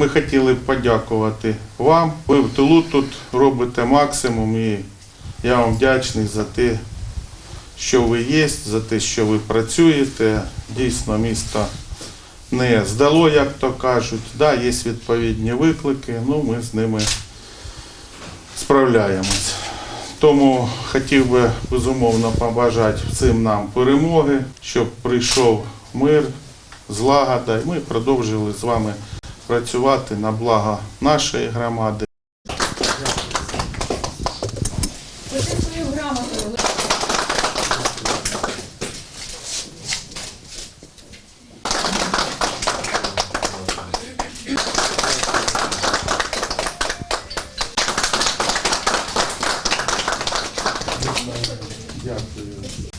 Ми хотіли б подякувати вам. Ви в тилу тут робите максимум і я вам вдячний за те, що ви є, за те, що ви працюєте. Дійсно, місто не здало, як то кажуть. Да, є відповідні виклики, ну ми з ними справляємось. Тому хотів би безумовно побажати всім нам перемоги, щоб прийшов мир, злагода, і ми продовжили з вами працювати на благо нашої громади. Дякую.